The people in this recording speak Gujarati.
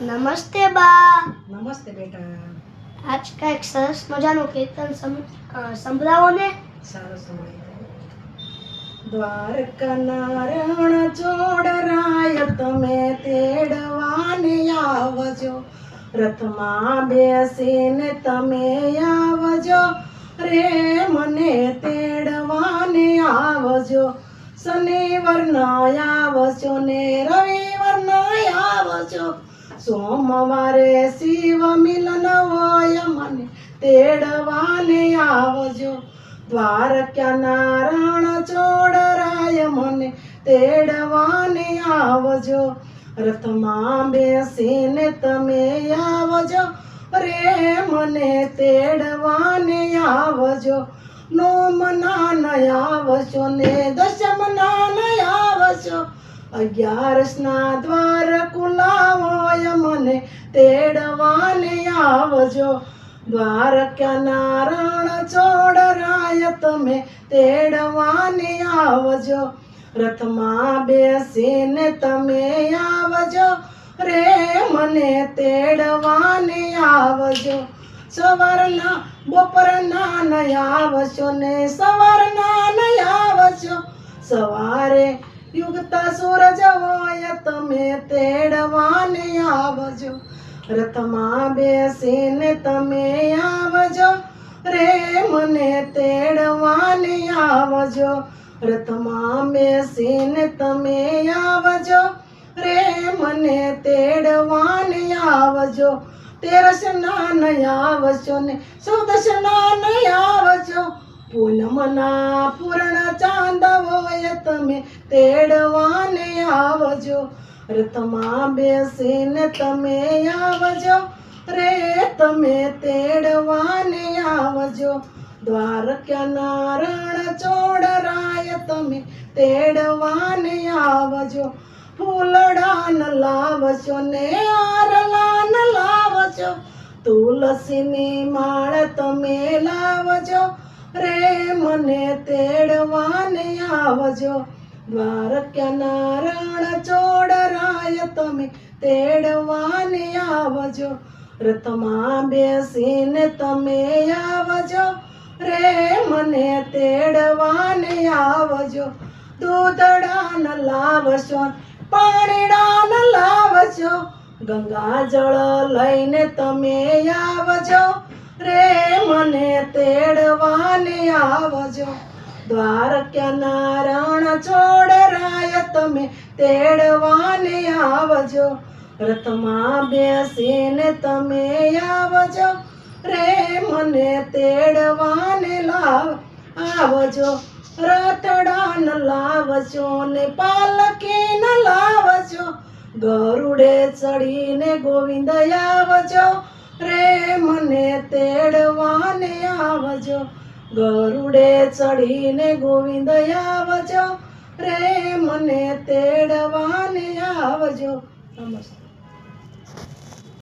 નમસ્તે બા. નમસ્તે બેટા. આજ કાંઈક સરસ મજાનું કીર્તન સંભળાવો ને. સારો સમય દ્વારકા નારાયણ ચોડરાય તમે તેડવાને આવજો. રથમાં બેસીને તમે આવજો. રે મને તેડવાને આવજો. શનિવારના આવજો ને રવિવાર ના આવજો. સોમવારે શિવ મિલન હોય મને, તેડવાને આવજો. દ્વારકા નારાયણ ચોડરાય મને, તેડવાને આવજો. રથમાં બેસીને તમે આવજો, રે મને તેડવાને આવજો. નોમના ન ને દશમના ન અગિયારસના દ્વાર ખુલાવોય મને તેડવાને આવજો. દ્વારકા નારાયણ ચોડરાય તમે તેડવાને આવજો. રથમાં બેસીને તમે આવજો. રે મને તેડવાને આવજો. સવારના બપોરના ન આવશો ને સવારના ન આવશો. સવારે યુગતા સૂરજ હોય, તમે તેડવાને આવજો. રથમાં બેસીને તમે આવજો. રે મને તેડવાને આવજો. રથમાં બેસીને તમે આવજો. રે મને તેડવાને આવજો. તેરસ ના આવજો ને ચૌદશ ના આવજો. પૂનમના પૂર્ણ ચાંદ તમે તેડવાને આવજો. રથમાં બેસીને તમે આવજો. રે, તમે તેડવાને આવજો. દ્વારકા નારાયણ ચોડરાય તમે તેડવાને આવજો. ફૂલડાન લાવજો ને આરલાન લાવજો. તુલસીની માળ તમે લાવજો. રે મને તેડવાને આવજો. દ્વારકા નારાયણ ચોડરાય તમે તેડવાને આવજો. રથમાં બેસીને તમે આવજો. રે મને તેડવાને આવજો. દૂધડાન લાવશો, પાણીડાન લાવજો ગંગા જળ લઈને તમે આવજો. રે મને તેડવાને આવજો. દ્વારકા નારાયણ ચોડરાય તમે તેડવાને આવજો. રથમાં બેસીને તમે આવજો. રે મને તેડવાને લાવ, આવજો. રતડાન લાવજો ને પાલકી ન લાવજો. ગરુડે ચડીને ગોવિંદ આવજો. રે મને તેડવાને આવજો ગરુડે ચડીને ગોવિંદ આવજો રે મને તેડવાને આવજો. નમસ્તે